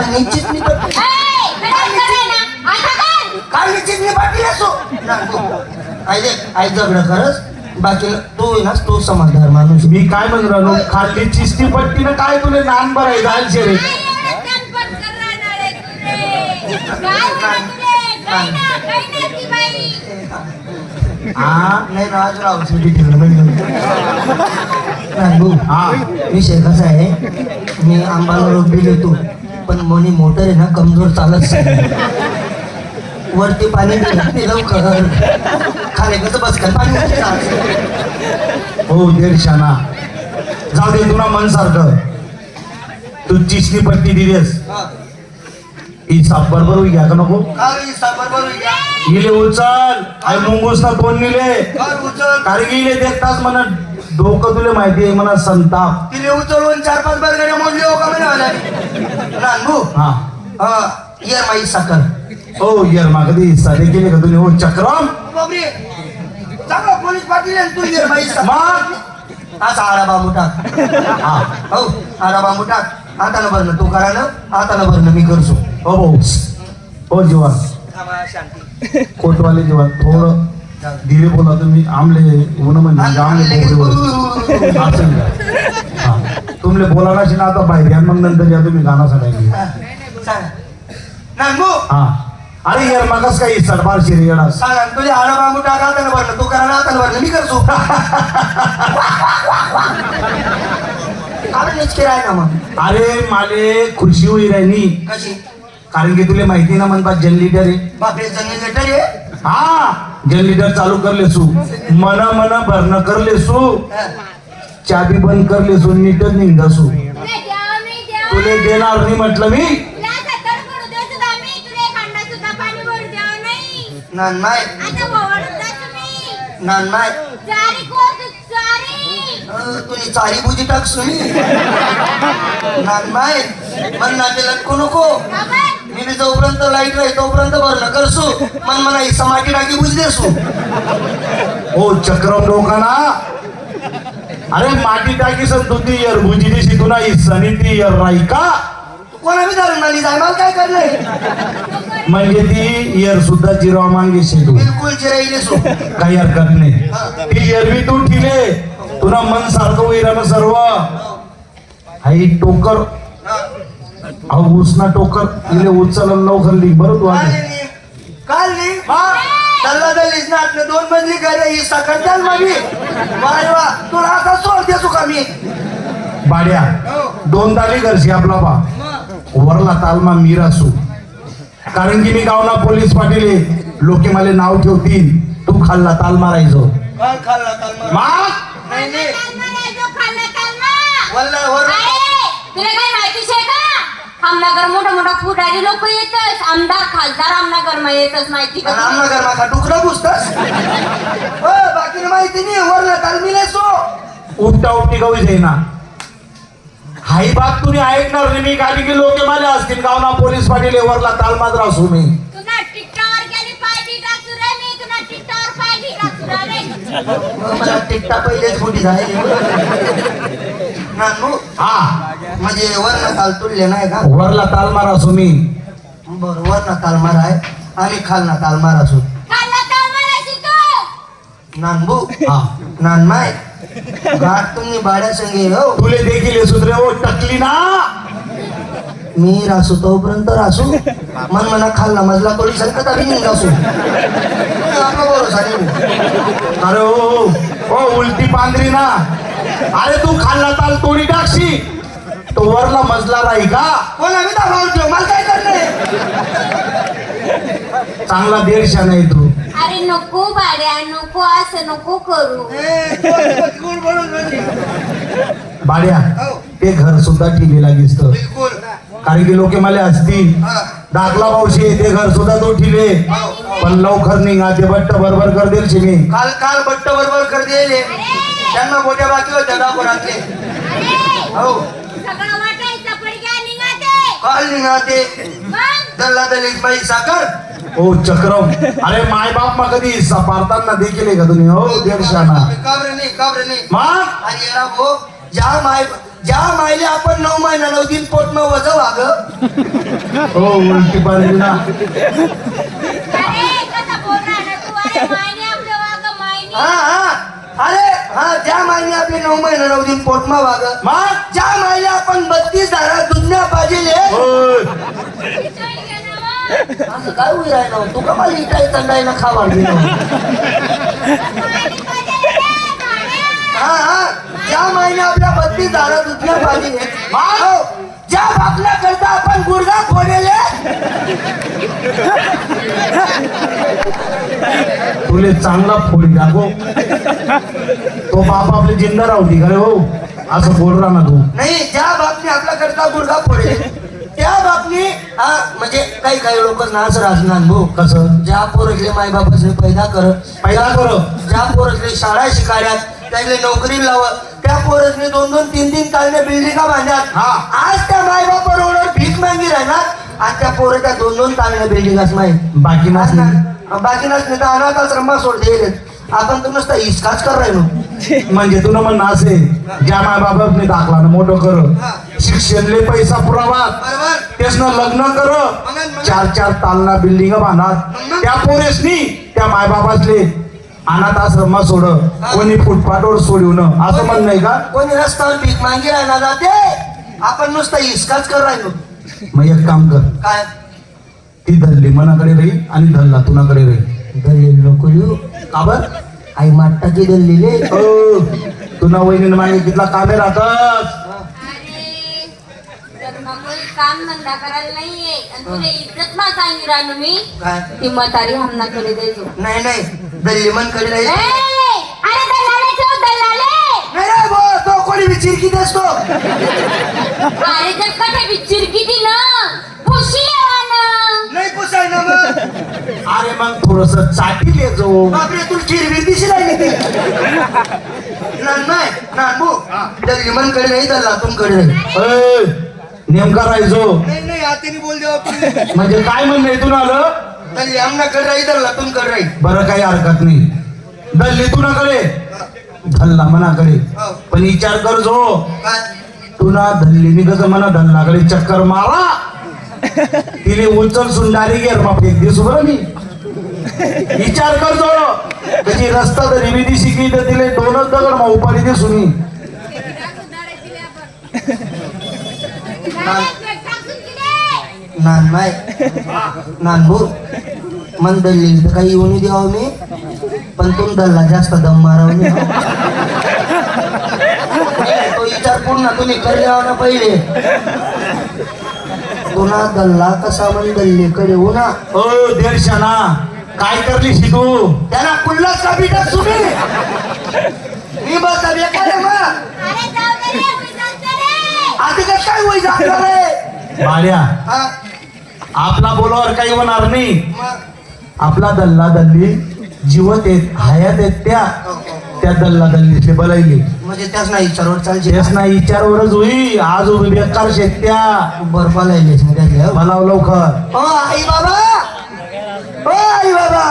काल निश्चित मी पटली ए, कडक करे ना. आता कर. काल निश्चित मी पटली असो. आई दे आई झगडं खरंच. बाकी तू आहे ना तू समजदार माणूस. मी काय म्हणून राहिलो? खाल्ली चिस्ती पट्टीनं काय तुले नान बराय जायचे रे. हा नाही आज राहू सुटी तिकडे म्हणजे हा. विषय कसा आहे? मी आंबाला रोप दिले तू पण मोनी मोटर आहे ना कमजोर चालत. वरती पाणी लवकर खाली कसं बस खाली पाणी. हो दीडशाना जाऊ दे तुला मन सारखं तू चिसणी पट्टी दिलीस हा. साप बरोबर होई घ्या का नको? इले उचल आई मुंगूस ना दोन निले इले देखताच म्हणा डोकं तुला माहिती आहे म्हणा संताप. तिने उचलून चार पाच बरगड्या मोडली हो का म्हणे मला हा. माई साखर. हो यार मा कधी साधे केले का तुम्ही? हो चक्रम. चांगला पोलीस पाटील आहे तू ये माई मग असा बांबू टाक हा. हो आडा बांबू टाक आता न भरणं तू करा ना. आता न भरणं मी करसो हो भाऊ. हो शांती. कोटवाले जीवन थोडं. धीरे बोला तुम्ही आमले ऊन म्हणजे आमले असं नाही. हा. तुमले बोला ना आता बाहेर या मग नंतर या तुम्ही गाणं सांगायचे. हा. अरे यार मगच काही सरबार शिरे येणार. सांगा तुझ्या आडा बांबू टाक आता न भरणं तू करा न भरणं मी आपण निचके राह ना मग. अरे माले खुशी होई राहिनी कशी? कारण की तुला माहिती ना म्हणतात जन लीडर आहे बापरे जंगल लेटर आहे हा. जन लीडर चालू करले सू मना मना भरणं करले सू हा. चाबी बंद करले सू नीटच निघा सू तुले देणार नाही म्हटलं मी तुला सत्तर करू दे सुद्धा मी. तुला एक अंडा सुद्धा पाणी भरू द्यावं नाही. नान माय आता ओवाळून जा तुम्ही. नान माय चारी कोर तू, चारी. अं, तुझी चारी बुजी टाक सुनी नान माय मन नातेला नको नको मी बी जोपर्यंत लाइट राहील तोपर्यंत भरणं करसू. मन मला ही समाधी टाकी बुजी देसू. हो चक्रम लोकांना. अरे माटी टाकी सन तू ती यर भुजी दिशी तुला सनी ती यर राही का? कोणा बी धरण नाली जाय मला काय करलंय? म्हणजे ती यर सुद्धा जिरवा मागे तू बिलकुल चिराईले सो काही हरकत नाही. ती एरवी तू ठिले. तुला मन सारखं होईल सर्व. हाई टोकर. अहो उसना टोकर. इले उचल लवकर लिह बरं तू काल. नाही काल नाही. दल्ला दल्लीस ना आपले दोन मजली घर ही साखर द्याल माझी वारे वा तुला आता सोड देसू का मी? बाड्या दोन ताली घरची आपला बा. वरला तालमा मीरा सू. कारण की मी गावना पोलीस पाटील लोके मला नाव ठेवतील. तू खाल्ला ताल मारायचो खाल्ला काल मला. मा? नाही नाही. खाल्ला नाही जो खाल्ला खाल्ला. वल्ला वर. तुला काय का आमनगर मोठा मोठा पुढारी लोक येतच. आमदार खासदार आमनगरमध्ये येतच माहिती का? आमना घर माका डुकरा पुसतास? बाकी माहिती नाही. वरला काल मिले सो उपटा उपटी गावी जाईना. हाई बात तुम्ही ऐकणार नाही. मी गाडी की लोके मला असतील. गावना पोलीस पाटील वरला ताल मात्र असू मी तुला टिकटावर गेली पाय टाकू रे मी तुला टिकटावर पाय टाकू रे. मला टिकटा पहिलेच मोठी झाली. हा. म्हणजे वरला काल तुडले नाही का? वरला ताल मारा असू मी बरं वरना काल मारा आहे. आणि खालना काल मारा सो खाल्ला तर मला तू नानबू हा. नानमाय घाट तुम्ही भाड्या संगे हो. तुले देखील सुधरे ओ टकली ना. मी रासू तोपर्यंत रासू. मन मना खाल्ला मजला तोडी संकट आम्ही निघासू आपला नाही. अरे ओ ओ उलटी पांढरी ना. अरे तू खाल्ला ताल तोडी टाकशी तो वरला मजला राही का? कोण आम्ही दाखवून ठेव मला काय चांगला दीडशा नाही तू. अरे नको बाड्या नको असं नको करू. बाड्या हो. ते घर सुद्धा ठेवीला दिसत. बिलकुल. कारण की लोके मला असतील हा. दाखला मावशी ते घर सुद्धा तो ठिले पण लवकर निघा ते बट्ट बरोबर कर देईल मी काल काल बट्ट बरोबर कर दिले त्यांना मोठ्या बाकी होत्या हो. सगळं वाटायचं पडक्या निघाते. काल निघा ते मग? दल्ला दलित बाई साखर. ओ चक्रम. अरे माय बाप मा कधी हिस्सा पारताना देखील आहे का तुम्ही? हो दीडशाना काबरे नाही काबरे नाही. मा आणि याला भो ज्या माय ज्या मायले आपण नऊ महिना नऊ दिन पोट न वजव अग हो उलटी पाहिजे ना. अरे कसा बोल रहा ना तू? अरे मायने आपलं वाग मायने. हा हा. अरे हा ज्या महिने आपले नऊ महिने नऊ दिन पोटमा वाग मग? ज्या महिने असं काय उभी राहिलो तू का मला इकडे थंडाईला ना मायने पाहिजे हा हा ज्या महिने आपल्या बत्तीस दारा दुधण्या पाहिजे हो, ज्या बापल्या करता आपण गुडघा फोडेले तुले चांगला फोडी दाखव तो बाप आपली जिंदा राहती का रे हो असं बोल राहा ना तू नाही ज्या बापने आपल्या करता गुडघा फोडले त्या बापनी हा म्हणजे काही काही लोक नाच राजनान भाऊ. कसं? ज्या पोरसले माय बापासले पैदा कर पैदा कर. ज्या पोरसले शाळा शिकाऱ्यात त्याले नोकरी लावत त्या पोरसले दोन दोन तीन तीन तालने बिल्डिंगा बांधल्यात. हा. आज त्या माय बरोबर भीक मागी राहणार आज त्या पोरं त्या दोन दोन तालने बिल्डिंगाच माहीत. बाकी नसली बाकी नसले तर अनाथ आश्रमा सोडते आपण तर नुसता हिसकाच कर राहिलो म्हणजे तुला म्हणणं असे ज्या माय बाबाने दाखला ना मोठं कर शिक्षणले पैसा पुरावा बरोबर. त्यासनं लग्न कर. चार चार तालना बिल्डिंग बांधत. मग- त्या पोरेसनी त्या माय बाबासले अनाथ आश्रमा सोड. कोणी फुटपाथवर सोडवणं. असं म्हणणं आहे का? कोणी रस्त्यावर भीक मागी राहणार जाते. आपण नुसता हिसकाच कर राहिलो. मग एक काम कर. काय? ती धल्ली मनाकडे राहील आणि धल्ला तुनाकडे राहील दल्लेल नको लिहू. का बर? आई माटाची दल्लेले हो तुना वहिनी मागे कितला कामे राहतात अरे लग्न कोणी काम धंदा करायला नाहीये. आणि तुला इज्जत मा सांगी राहिलो मी. काय? ती म्हातारी हमनाकडे द्यायचो नाही नाही. दल्लीमनकडे ए, राहील अरे दल्लाले ठेव दल्लाले. नाही रे बुवा, तो कोणी विचिरकी असतो? अरे जर कठे बिच्चिर किती ना खुशी ना नाही पुसाय ना मग अरे मग थोडस चाटी जो बापरे तू चिरबीर दिशी राहिली ती. नाही नान नाही दल्ला तुमकडे नेमका राहायचो. नाही नाही आतेने बोल देवा तुम्ही म्हणजे काय म्हणणं इथून आलं? दल्ली आमनाकडे राहील दल्ला तुमकडे राहील बरं काही हरकत नाही. दल्ली तुनाकडे. धल्ला मनाकडे. हो. पण विचार कर जो काय? तुना धल्लीने कसं म्हणा धल्लाकडे चक्कर मारा. तिने उचल सुंडारी गेर मग फेक दिसू बरं मी. विचार कर जो त्याची रस्ता तरी मी ती शिकली तर तिले दोनच दगड मग उपाडी दे सुनी नान नाही नान भू मन दल्ली तर काही येऊन द्यावं मी पण तुम दल्ला जास्त दम मारावं मी. तो विचार पूर्ण तुम्ही करल्यावर ना पहिले. पुन्हा दल्ला कसा म्हण दल्लीकडे हो ना. ओ देरशाना काय करली शिकू त्याला कुल्ला कबिटा सुनी मी बस एखाद्या मग अरे जाऊ दे रे मी जाते रे. आधी कसं काय होई जाणार रे? बाळ्या हा. आपला बोलावर काही होणार नाही. मग? आपला दल्ला दल्ली जिवत आहेत हयात आहेत त्या. त्या दल्ला दल्लीतले बलायले म्हणजे त्याच नाही विचारवर चालचे तेच ना विचारवरच होई आज उभी बेकार शेत्या त्याच्या बोलाव लवकर ओ आई बाबा ओ आई बाबा